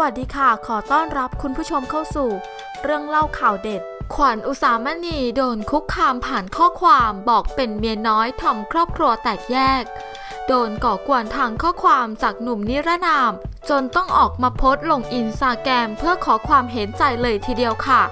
วัสดีค่ะ ขอต้อนรับคุณผู้ชมเข้าสู่ เรื่องเล่าข่าวเด็ด ขวัญอุสามณีโดนคุกคามผ่านข้อความบอกเป็นเมียน้อยทำครอบครัวแตกแยก โดนก่อกวนทางข้อความจากหนุ่มนิรนาม จนต้องออกมาโพสต์ลงอินสตาแกรมเพื่อขอความเห็นใจเลยทีเดียวค่ะ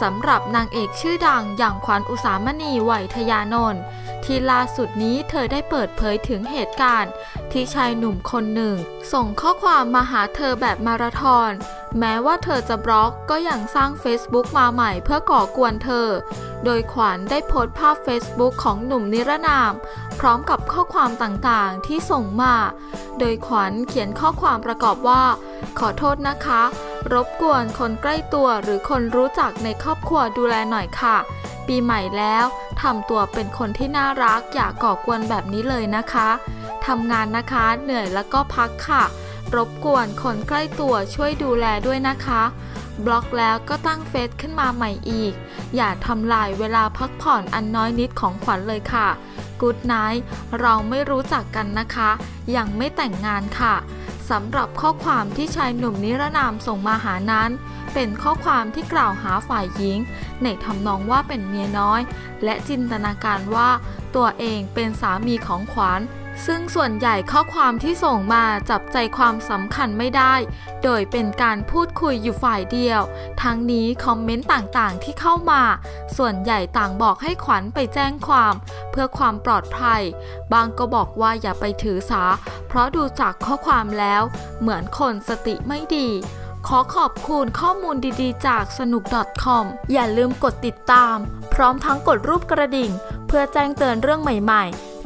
สำหรับนางเอกชื่อดังอย่างขวัญอุสามณีไหวทยานนท์ที่ล่าสุดนี้เธอได้เปิดเผยถึงเหตุการณ์ ที่ชายหนุ่มคนหนึ่ง ส่งข้อความมาหาเธอแบบมาราธอน แม้ว่าเธอจะบล็อกก็ยังสร้าง Facebook มาใหม่เพื่อก่อกวนเธอ โดยขวัญได้โพสต์ภาพ Facebook ของหนุ่มนิรนาม พร้อมกับข้อความต่างๆที่ส่งมา โดยขวัญเขียนข้อความประกอบว่า ขอโทษนะคะ รบกวนคนใกล้ตัวหรือคนรู้จักในครอบครัวดูแลหน่อยค่ะ ปีใหม่แล้วทำตัวเป็นคนที่น่ารักอย่าก่อกวนแบบนี้เลยนะคะทำงานนะคะเหนื่อยแล้วก็พักค่ะ รบกวนคนใกล้ตัวช่วยดูแลด้วยนะคะ บล็อกแล้วก็ตั้งเฟซขึ้นมาใหม่อีก อย่าทำลายเวลาพักผ่อนอันน้อยนิดของขวัญเลยค่ะกูดไนท์เราไม่รู้จักกันนะคะ ยังไม่แต่งงานค่ะสำหรับข้อความที่ชายหนุ่มนิรนามส่งมาหานั้น เป็นข้อความที่กล่าวหาฝ่ายหญิง ในทำนองว่าเป็นเมียน้อย และจินตนาการว่าตัวเองเป็นสามีของขวัญ ซึ่งส่วนใหญ่ข้อความที่ส่งมาจับใจความสำคัญไม่ได้ โดยเป็นการพูดคุยอยู่ฝ่ายเดียว ทั้งนี้คอมเมนต์ต่างๆที่เข้ามา ส่วนใหญ่ต่างบอกให้ขวัญไปแจ้งความ เพื่อความปลอดภัย บางก็บอกว่าอย่าไปถือสา เพราะดูจากข้อความแล้ว เหมือนคนสติไม่ดีขอขอบคุณข้อมูลดีๆ จากสนุก .com อย่าลืมกดติดตาม พร้อมทั้งกดรูปกระดิ่ง เพื่อแจ้งเตือนเรื่องใหม่ๆ